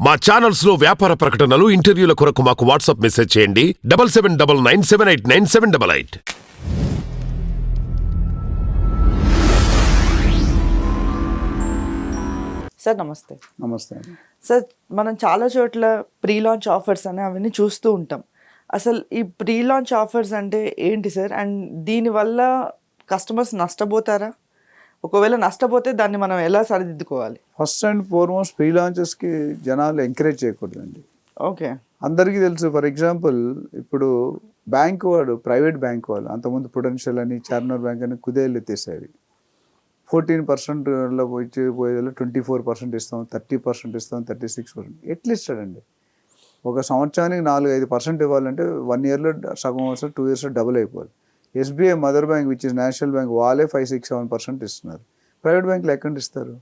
మా ఛానల్స్లో వ్యాపార ప్రకటనలు ఇంటర్వ్యూల కొరకు మాకు వాట్సాప్ మెసేజ్ చేయండి. Double seven double nine seven eight nine seven double eight. Sir నమస్తే. నమస్తే. సార్ మనం చాలా చోట్ల ప్రీ లాంచ్ ఆఫర్స్ అని అవన్నీ చూస్తూ ఉంటాం. అసలు ఈ ప్రీ లాంచ్ ఆఫర్స్ అంటే ఏంటి సార్? అండ్ దీనివల్ల కస్టమర్స్ నష్టపోతారా? ఒకవేళ నష్టపోతే దాన్ని మనం ఎలా సరిదిద్దుకోవాలి? ఫస్ట్ అండ్ ఫార్మోస్ట్ ప్రీ లాంచెస్కి జనాలు ఎంకరేజ్ చేయకూడదండి. ఓకే. అందరికీ తెలుసు ఫర్ ఎగ్జాంపుల్ ఇప్పుడు బ్యాంక్ వాడు ప్రైవేట్ బ్యాంక్ వాళ్ళు అంతకుముందు ప్రొడెన్షియల్ అని చార్మినార్ బ్యాంక్ అని కుదేళ్ళు ఎత్తేసారు ఫోర్టీన్ పర్సెంట్లో వచ్చి పోయేదిలో ట్వంటీ ఫోర్ పర్సెంట్ ఇస్తాం థర్టీ పర్సెంట్ ఇస్తాం థర్టీ సిక్స్ పర్సెంట్ ఎట్లా ఇస్తాడండి? ఒక సంవత్సరానికి నాలుగు ఐదు పర్సెంట్ ఇవ్వాలంటే వన్ ఇయర్లో సగం వస్తుంది టూ ఇయర్స్లో డబుల్ అయిపోవాలి. SBI mother bank which is national bank వాళ్ళే ఫైవ్ సిక్స్ సెవెన్ పర్సెంట్ ఇస్తున్నారు. ప్రైవేట్ బ్యాంకులు ఎక్కడ ఇస్తారు?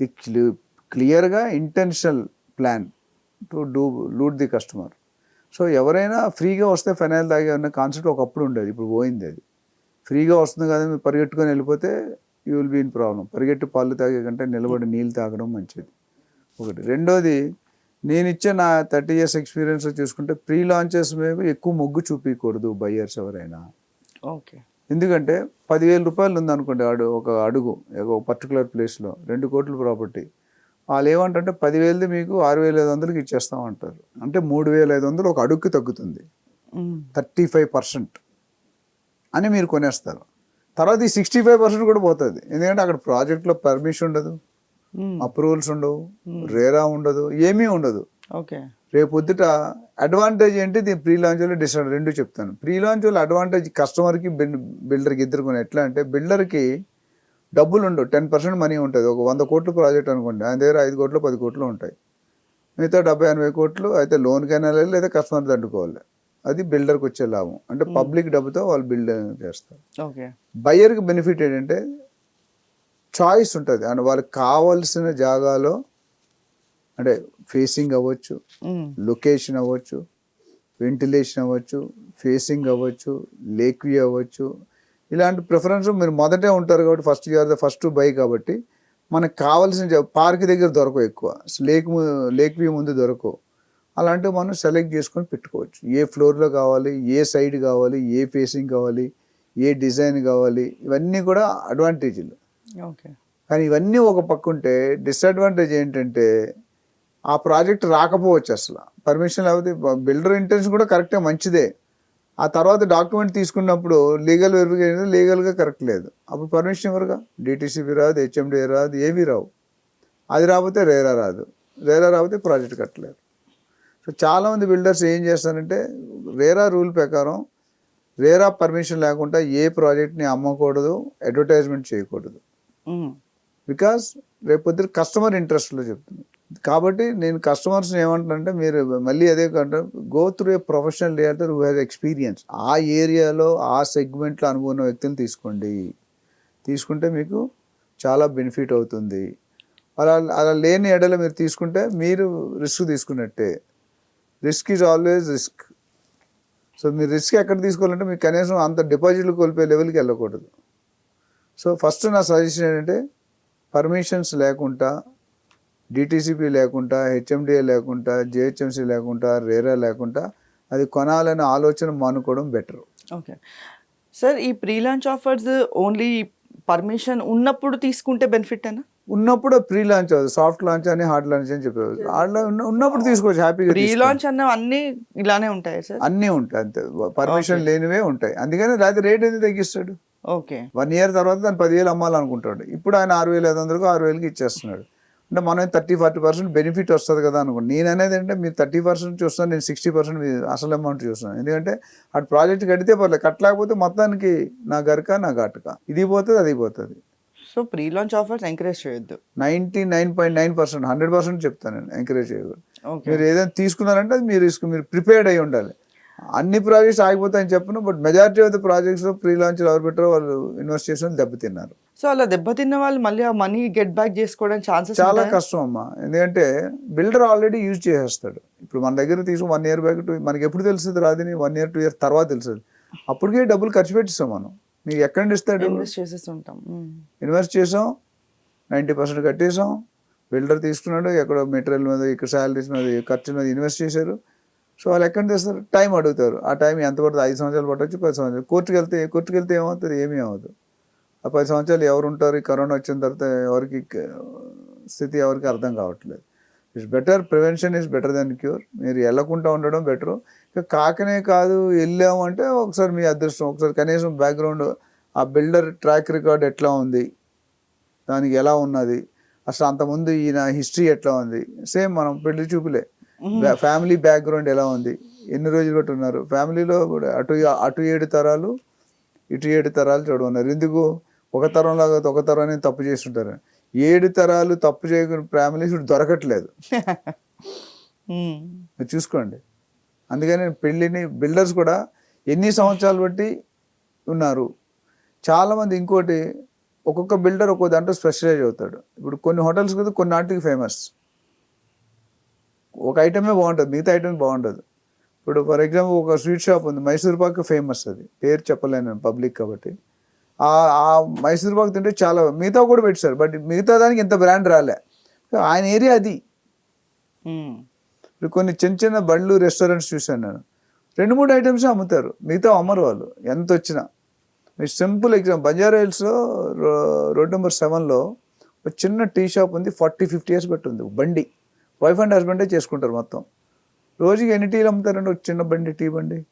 ఇది క్లియర్గా intentional plan to do loot the customer so ఎవరైనా ఫ్రీగా వస్తే ఫైనాల్ తాగే అన్న కాన్సెప్ట్ ఒకప్పుడు ఉండేది ఇప్పుడు పోయింది అది. ఫ్రీగా వస్తుంది కదా మీరు పరిగెట్టుకొని వెళ్ళిపోతే you will be in problem పరిగెట్టి పాలు తాగే కంటే నిలబడి నీళ్ళు తాగడం మంచిది. ఒకటి. రెండోది నేను ఇచ్చే నా థర్టీ ఇయర్స్ ఎక్స్పీరియన్స్ చూసుకుంటే ప్రీ లాంచెస్ మేము ఎక్కువ మొగ్గు చూపించకూడదు బయ్యర్స్ ఎవరైనా. ఓకే. ఎందుకంటే పదివేల రూపాయలు ఉందనుకోండి అడు ఒక అడుగు ఒక పర్టికులర్ ప్లేస్లో రెండు కోట్ల ప్రాపర్టీ వాళ్ళు ఏమంటారంటే పదివేలది మీకు ఆరు వేల ఐదు వందలకి ఇచ్చేస్తాం అంటారు అంటే మూడు వేల ఐదు వందలు ఒక అడుగుకి తగ్గుతుంది. థర్టీ ఫైవ్ పర్సెంట్ అని మీరు కొనేస్తారు. తర్వాత ఈ సిక్స్టీ ఫైవ్ పర్సెంట్ కూడా పోతుంది. ఎందుకంటే అక్కడ ప్రాజెక్ట్లో పర్మిషన్ ఉండదు. అప్రూవల్స్ ఉండవు. రేరా ఉండదు. ఏమీ ఉండదు. ఓకే. రేపు పొద్దుట అడ్వాంటేజ్ ఏంటి? దీని ప్రీ లాంచ్లో డిసైడ్ రెండు చెప్తాను. ప్రీ లాంచ్లో అడ్వాంటేజ్ కస్టమర్కి బిల్డర్కి ఇద్దరు ఎట్లా అంటే బిల్డర్కి డబ్బులు ఉండవు. టెన్ పర్సెంట్ మనీ ఉంటుంది. ఒక వంద కోట్ల ప్రాజెక్ట్ అనుకోండి. ఆయన దగ్గర ఐదు కోట్లు పది కోట్లు ఉంటాయి. మిగతా డెబ్బై ఎనభై కోట్లు అయితే లోన్కైనా వెళ్ళాలి లేదా కస్టమర్ దండుకోవాలి. అది బిల్డర్కి వచ్చే లాభం. అంటే పబ్లిక్ డబ్బుతో వాళ్ళు బిల్డ్ చేస్తారు. ఓకే. బయ్యర్కి బెనిఫిట్ ఏంటంటే చాయిస్ ఉంటుంది. అండ్ వాళ్ళకి కావాల్సిన జాగాలో అంటే ఫేసింగ్ అవ్వచ్చు లొకేషన్ అవ్వచ్చు వెంటిలేషన్ అవ్వచ్చు ఫేసింగ్ అవ్వచ్చు లేక్ వ్యూ అవ్వచ్చు. ఇలాంటి ప్రిఫరెన్స్ మీరు మొదటే ఉంటారు కాబట్టి ఫస్ట్ ఇయర్ ఫస్ట్ బై కాబట్టి మనకు కావాల్సిన పార్క్ దగ్గర దొరకవు ఎక్కువ. లేక్ లేక్ వ్యూ ముందు దొరకవు. అలాంటివి మనం సెలెక్ట్ చేసుకొని పెట్టుకోవచ్చు. ఏ ఫ్లోర్లో కావాలి ఏ సైడ్ కావాలి ఏ ఫేసింగ్ కావాలి ఏ డిజైన్ కావాలి ఇవన్నీ కూడా అడ్వాంటేజ్లు ఓకే కానీ ఇవన్నీ ఒక పక్క ఉంటే డిసడ్వాంటేజ్ ఏంటంటే ఆ ప్రాజెక్ట్ రాకపోవచ్చు అసలు. పర్మిషన్ లేకపోతే బిల్డర్ ఇంటెన్షన్ కూడా కరెక్టే మంచిదే. ఆ తర్వాత డాక్యుమెంట్ తీసుకున్నప్పుడు లీగల్ వెరిఫికేషన్ లీగల్గా కరెక్ట్ లేదు. అప్పుడు పర్మిషన్ ఎవరుగా? డిటీసీబీ రాదు హెచ్ఎండి రాదు ఏవి రావు. అది రాకపోతే రేరా రాదు. రేరా రాకపోతే ప్రాజెక్ట్ కట్టలేరు. సో చాలామంది బిల్డర్స్ ఏం చేస్తారంటే రేరా రూల్ ప్రకారం రేరా పర్మిషన్ లేకుండా ఏ ప్రాజెక్ట్ని అమ్మకూడదు అడ్వర్టైజ్మెంట్ చేయకూడదు. బికాస్ రేపొద్దు కస్టమర్ ఇంట్రెస్ట్లో చెప్తుంది కాబట్టి నేను కస్టమర్స్ని ఏమంటానంటే మీరు మళ్ళీ అదే కంటే go through a professional realtor who has experience ఆ ఏరియాలో ఆ సెగ్మెంట్లో అనుభవం వ్యక్తిని తీసుకోండి. తీసుకుంటే మీకు చాలా బెనిఫిట్ అవుతుంది. అలా అలా లేని ఎడల మీరు తీసుకుంటే మీరు risk తీసుకున్నట్టే. Risk is always risk so మీరు రిస్క్ ఎక్కడ తీసుకోవాలంటే మీకు కనీసం అంత డిపాజిట్లు కోల్పోయే లెవెల్కి వెళ్ళకూడదు. సో ఫస్ట్ నా సజెషన్ ఏంటంటే పర్మిషన్స్ లేకుండా డిటీసీపీ లేకుండా హెచ్ఎండిఏ లేకుండా జిహెచ్ఎంసీ లేకుండా రేరా లేకుండా అది కొనాలనే ఆలోచన మానుకోవడం బెటర్. ఓకే. సార్ ఈ pre launch offers only permission ఉన్నప్పుడు తీసుకుంటే బెనిఫిట్ అయినా ఉన్నప్పుడు ప్రీ లాంచ్ అవుతుంది సాఫ్ట్ లాంచ్ అని హార్డ్ లాంచ్ అని చెప్పేవారు హార్డ్ ఉన్నప్పుడు తీసుకోవచ్చు హ్యాపీగా ప్రీ. లాంచ్ అన్న అన్ని ఇలానే ఉంటాయి సార్? అన్నీ ఉంటాయి అంతే. పర్మిషన్ లేనివే ఉంటాయి. అందుకని రాత్రి రేట్ ఎందుకు తగ్గిస్తాడు? ఓకే. వన్ ఇయర్ తర్వాత దాన్ని పదివేలు అమ్మాలనుకుంటాడు. ఇప్పుడు ఆయన ఆరు వేల ఐదు వందలకు ఆరు వేలకి ఇచ్చేస్తున్నాడు. అంటే మనం థర్టీ ఫార్టీ పర్సెంట్ బెనిఫిట్ వస్తుంది కదా అనుకోండి. నేను అనేది అంటే మీరు థర్టీ పర్సెంట్ చూస్తాను నేను సిక్స్టీ పర్సెంట్ అసలు అమౌంట్ చూస్తాను ఎందుకంటే అటు ప్రాజెక్ట్ కడితే పర్లేదు కట్టలేకపోతే మొత్తానికి నా గరక నా ఘటక. ఇది పోతుంది అది పోతుంది. So pre launch offers encourage చేయొద్దు. Ninety nine point nine percent hundred percent చెప్తాను నేను ఎంకరేజ్ చేయకూడదు మీరు ఏదైనా తీసుకున్నారంటే అది మీరు రిస్క్ మీరు ప్రిపేర్డ్ అయి ఉండాలి. అన్ని ప్రాజెక్ట్స్ ఆగిపోతాయని చెప్పను but majority of the projects pre launch ఎవరు పెట్టారో వాళ్ళు ఇన్వెస్ట్ చేసిన దెబ్బతిన్నారు. సో అలా దెబ్బతిన్న వాళ్ళు మళ్ళీ ఆ మనీ గెట్ బ్యాక్ చేసుకోవడానికి ఛాన్సెస్ చాలా కష్టం అమ్మా. ఎందుకంటే బిల్డర్ ఆల్రెడీ యూజ్ చేసేస్తాడు. ఇప్పుడు మన దగ్గర తీసుకు వన్ ఇయర్ బ్యాక్ టూ మనకి ఎప్పుడు తెలుస్తుంది రాదని? వన్ ఇయర్ టూ ఇయర్ తర్వాత తెలుస్తుంది. అప్పటికే డబ్బులు ఖర్చు పెట్టిస్తాం మనం. మీకు ఎక్కడ నుండి ఇస్తాడు? ఇన్వెస్ట్ చేసేస్తుంటాం. ఇన్వెస్ట్ చేసాం. నైంటీ పర్సెంట్ కట్టేసాం. బిల్డర్ తీసుకున్నాడు. ఎక్కడ మెటీరియల్ మీద ఇక్కడ శాలరీస్ మీద ఖర్చు మీద ఇన్వెస్ట్ చేశారు. సో వాళ్ళు ఎక్కడ తెస్తారు టైం అడుగుతారు. ఆ టైం ఎంత పడుతుంది? ఐదు సంవత్సరాలు పట్టొచ్చు పది సంవత్సరాలు. కోర్టుకి వెళ్తే కోర్టుకి వెళ్తే ఏమవుతుంది? ఏమీ అవ్వదు. ఆ పది సంవత్సరాలు ఎవరు ఉంటారు ఈ కరోనా వచ్చిన తర్వాత ఎవరికి స్థితి ఎవరికి అర్థం కావట్లేదు. It's better prevention is better than cure మీరు వెళ్ళకుండా ఉండడం బెటర్ ఇక కాకనే కాదు వెళ్ళాము అంటే ఒకసారి మీ అదృష్టం ఒకసారి కనీసం బ్యాక్గ్రౌండ్ ఆ బిల్డర్ ట్రాక్ రికార్డ్ ఎట్లా ఉంది? దానికి ఎలా ఉన్నది? అసలు అంతకుముందు ఈయన హిస్టరీ ఎట్లా ఉంది? సేమ్ మనం పెళ్ళి చూపులే. ఫ్యామిలీ బ్యాక్గ్రౌండ్ ఎలా ఉంది? ఎన్ని రోజులు బట్టి ఉన్నారు ఫ్యామిలీలో కూడా అటు అటు ఏడు తరాలు ఇటు ఏడు తరాలు చూడమన్నారు ఎందుకు? ఒక తరం లాగా ఒక తరం అనేది తప్పు చేస్తుంటారు. ఏడు తరాలు తప్పు చేయకుండా ఫ్యామిలీస్ ఇప్పుడు దొరకట్లేదు. చూసుకోండి. అందుకని పెళ్ళిని బిల్డర్స్ కూడా ఎన్ని సంవత్సరాలు బట్టి ఉన్నారు? చాలామంది ఇంకోటి ఒక్కొక్క బిల్డర్ ఒక్కో దాంట్లో స్పెషలైజ్ అవుతాడు. ఇప్పుడు కొన్ని హోటల్స్ కదా కొన్ని నాటికి ఫేమస్. ఒక ఐటమే బాగుంటుంది మిగతా ఐటమ్ బాగుంటుంది ఇప్పుడు ఫర్ ఎగ్జాంపుల్ ఒక స్వీట్ షాప్ ఉంది మైసూర్ పాక్ ఫేమస్ అది. పేరు చెప్పలేను పబ్లిక్ కాబట్టి. ఆ మైసూర్ పాక్ తింటే చాలా మిగతా కూడా పెట్టారు బట్ మిగతా దానికి ఇంత బ్రాండ్ రాలే. ఆయన ఏరియా అది. ఇప్పుడు కొన్ని చిన్న చిన్న బండ్లు రెస్టారెంట్స్ చూశాను నేను. రెండు మూడు ఐటమ్స్ అమ్ముతారు. మిగతా అమ్మరు వాళ్ళు. ఎంత వచ్చినా. మీ సింపుల్ ఎగ్జామ్ బంజారా హిల్స్లో రోడ్ నెంబర్ సెవెన్లో ఒక చిన్న టీ షాప్ ఉంది ఫార్టీ ఫిఫ్టీ ఇయర్స్ పెట్టుంది ఒక బండి. వైఫ్ అండ్ హస్బెండే చేసుకుంటారు మొత్తం. రోజుకి ఎన్ని టీలు అమ్ముతారండి? ఒక చిన్న బండి టీ బండి?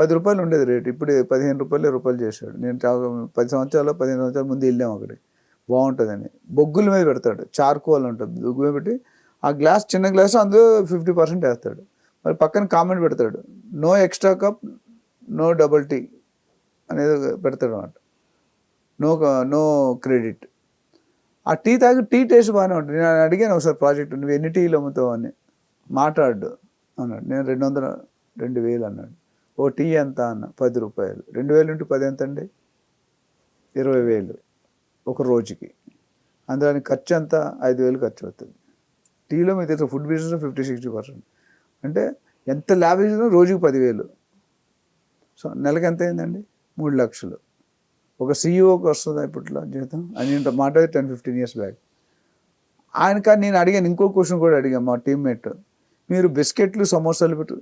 పది రూపాయలు ఉండేది రేటు. ఇప్పుడు పదిహేను రూపాయలు రూపాయలు చేశాడు. నేను పది సంవత్సరాలు పదిహేను సంవత్సరాల ముందు వెళ్ళాము అక్కడికి. బాగుంటుందని. బొగ్గుల మీద పెడతాడు. చార్కోల్ ఉంటుంది బొగ్గు మీద పెట్టి ఆ గ్లాస్ చిన్న గ్లాస్ అందులో ఫిఫ్టీ పర్సెంట్ వేస్తాడు. మరి పక్కన కామెంట్ పెడతాడు. No extra cup no double tea అనేది పెడతాడు అనమాట నో నో క్రెడిట్. ఆ టీ తాగి టీ టేస్ట్ బాగానే ఉంటుంది. నేను అడిగాను ఒకసారి ప్రాజెక్ట్ నువ్వు ఎన్ని టీలు అమ్ముతావు? అని. మాట్లాడు అన్నాడు. నేను రెండు వందల రెండు వేలు అన్నాడు. ఓ టీ ఎంత అన్న? పది రూపాయలు. రెండు వేలు ఇంటూ పది ఎంత అండి ఇరవై వేలు ఒక రోజుకి. అందులోని ఖర్చు ఎంత? ఐదు వేలు ఖర్చు అవుతుంది. టీలో మీకు తెలుసు food business fifty sixty percent. అంటే ఎంత ల్యాబ్ చేసినా రోజుకి పదివేలు సో నెలకి ఎంత అయిందండి? మూడు లక్షలు. ఒక సీఈఓకి వస్తుందా ఇప్పట్లో జీతం? అని ఇంత మాట టెన్ ఫిఫ్టీన్ ఇయర్స్ బ్యాక్. ఆయన కానీ నేను అడిగాను ఇంకో క్వశ్చన్ కూడా అడిగాను మా టీమ్మేట్. మీరు బిస్కెట్లు సమోసాలు పెట్టు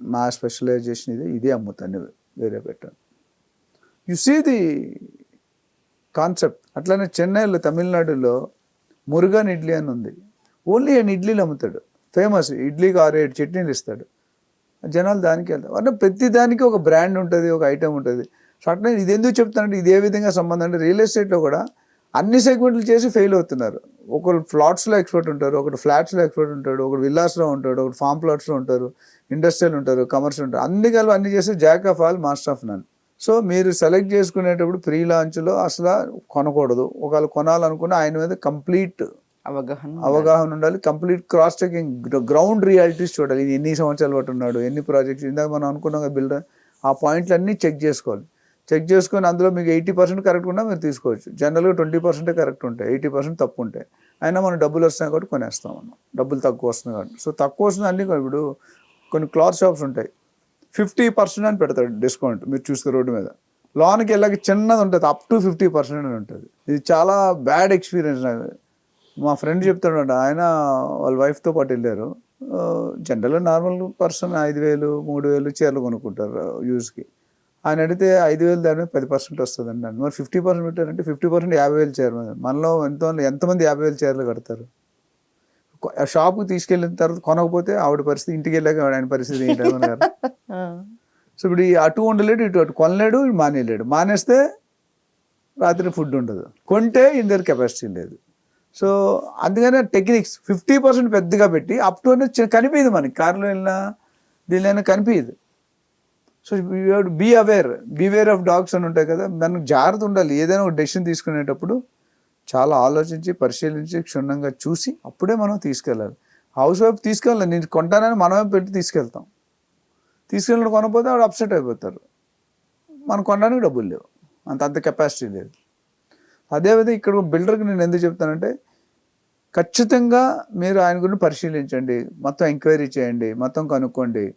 నా స్పెషలైజేషన్ ఇది ఇదే అమ్ముతాను వేరే పెట్టాను. యు సీ ది కాన్సెప్ట్ అట్లానే చెన్నైలో తమిళనాడులో మురుగన్ ఇడ్లీ అని ఉంది. ఓన్లీ ఆయన ఇడ్లీలు అమ్ముతాడు. ఫేమస్ ఇడ్లీకి ఆరు ఏడు చట్నీలు ఇస్తాడు. జనాలు దానికి వెళ్తారు. అంటే ప్రతి దానికి ఒక బ్రాండ్ ఉంటుంది ఒక ఐటెం ఉంటుంది. సో అట్లా ఇది ఎందుకు చెప్తానంటే ఇది ఏ విధంగా సంబంధం అంటే రియల్ ఎస్టేట్లో కూడా అన్ని సెగ్మెంట్లు చేసి ఫెయిల్ అవుతున్నారు. ఒకరు ఫ్లాట్స్లో ఎక్స్పర్ట్ ఉంటారు ఒకటి ఫ్లాట్స్లో ఎక్స్పర్ట్ ఉంటాడు ఒకటి విల్లాస్లో ఉంటాడు ఒకటి ఫామ్ ప్లాట్స్లో ఉంటారు ఇండస్ట్రియల్ ఉంటారు కమర్షియల్ ఉంటారు. అన్ని కలిపి అన్ని చేస్తే jack of all master of none so మీరు సెలెక్ట్ చేసుకునేటప్పుడు ప్రీ లాంచ్లో అసలు కొనకూడదు. ఒకవేళ కొనాలనుకున్న ఆయన మీద కంప్లీట్ అవగాహన అవగాహన ఉండాలి. Complete cross checking ground realities చూడాలి. ఎన్ని సంవత్సరాలు పట్టి ఉన్నాడు ఎన్ని ప్రాజెక్ట్స్ ఇందాక మనం అనుకున్నాం కదా బిల్డర్ ఆ పాయింట్లు అన్నీ చెక్ చేసుకోవాలి. చెక్ చేసుకొని అందులో మీకు ఎయిటీ పర్సెంట్ కరెక్ట్ ఉన్నా మీరు తీసుకోవచ్చు. జనరల్గా ట్వంటీ పర్సెంటే కరెక్ట్ ఉంటాయి. ఎయిటీ పర్సెంట్ తప్పు ఉంటాయి. అయినా మనం డబ్బులు వస్తున్నాయి కాబట్టి కొనేస్తాం మనం. డబ్బులు తక్కువ వస్తున్నాయి కాబట్టి. సో తక్కువ వస్తుంది అన్నీ ఇప్పుడు కొన్ని క్లాత్ షాప్స్ ఉంటాయి. ఫిఫ్టీ పర్సెంట్ అని పెడతాడు డిస్కౌంట్. మీరు చూస్తే రోడ్డు మీద. లోనికి వెళ్ళాక చిన్నది ఉంటుంది. అప్ టు ఫిఫ్టీ పర్సెంట్ అని ఉంటుంది. ఇది చాలా బ్యాడ్ ఎక్స్పీరియన్స్ నాకు. మా ఫ్రెండ్ చెప్తాడు ఆయన వాళ్ళ వైఫ్తో పాటు వెళ్ళారు. జనరల్గా నార్మల్ పర్సన్ ఐదు వేలు మూడు వేలు చీరలు కొనుక్కుంటారు యూస్కి ఆయన అడిగితే ఐదు వేలు దాని మీద పది పర్సెంట్ వస్తుంది అండి మరి ఫిఫ్టీ పర్సెంట్ పెట్టారంటే ఫిఫ్టీ పర్సెంట్ యాభై వేలు చీర మనలో ఎంతో ఎంతమంది యాభై వేలు చీరలు కడతారు? షాప్కి తీసుకెళ్ళిన తర్వాత కొనకపోతే ఆవిడ పరిస్థితి ఇంటికి వెళ్ళాక ఆయన పరిస్థితి ఏంటి అనుకున్నారు ఆ. సో ఇప్పుడు ఈ అటు ఉండలేడు ఇటు అటు కొనలేడు మానేయలేడు. మానేస్తే రాత్రి ఫుడ్ ఉండదు. కొంటే ఇందరు కెపాసిటీ లేదు. సో అందుకనే టెక్నిక్స్ ఫిఫ్టీ పర్సెంట్ పెద్దగా పెట్టి అప్ టు అనేది కనిపించదు మనకి. కారులో వెళ్ళినా దీనిలో కనిపించదు so you be aware beware of dogs అని ఉంటాయి కదా మనకు జాగ్రత్త ఉండాలి. ఏదైనా ఒక డెసిషన్ తీసుకునేటప్పుడు చాలా ఆలోచించి పరిశీలించి క్షుణ్ణంగా చూసి అప్పుడే మనం తీసుకెళ్ళాలి. హౌస్ వైఫ్ తీసుకెళ్ళాలి. నేను కొంటానని మనమే పెట్టి తీసుకెళ్తాం. తీసుకెళ్ళిన కొనకపోతే ఆవిడ అప్సెట్ అయిపోతారు. మనం కొనడానికి డబ్బులు లేవు. అంత అంత కెపాసిటీ లేదు. అదేవిధంగా ఇక్కడ బిల్డర్కి నేను ఎందుకు చెప్తానంటే ఖచ్చితంగా మీరు ఆయన గురించి పరిశీలించండి. మొత్తం ఎంక్వైరీ చేయండి. మొత్తం కనుక్కోండి.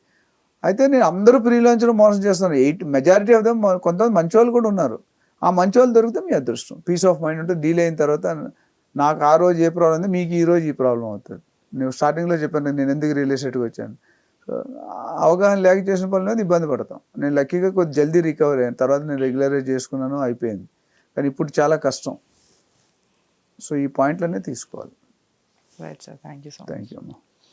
అయితే నేను అందరూ లాంచ్లో మోసం చేస్తాను ఎయిట్ మెజారిటీ ఆఫ్ దమ్ కొంతమంది మంచి వాళ్ళు కూడా ఉన్నారు. ఆ మంచి వాళ్ళు దొరికితే మీ అదృష్టం. పీస్ ఆఫ్ మైండ్ ఉంటే డీల్ అయిన తర్వాత నాకు ఆ రోజు ఏ ప్రాబ్లం ఉంది? మీకు ఈ రోజు ఈ ప్రాబ్లం అవుతుంది. నేను స్టార్టింగ్లో చెప్పాను నేను ఎందుకు రియల్ ఎస్టేట్కి వచ్చాను? అవగాహన లేక చేసిన పనుల ఇబ్బంది పడతాం. నేను లక్కీగా కొద్ది జల్దీ రికవర్ అయ్యాను. తర్వాత నేను రెగ్యులరైజ్ చేసుకున్నాను అయిపోయింది. కానీ ఇప్పుడు చాలా కష్టం. సో ఈ పాయింట్లనే తీసుకోవాలి. Right sir thank you thank you అమ్మా.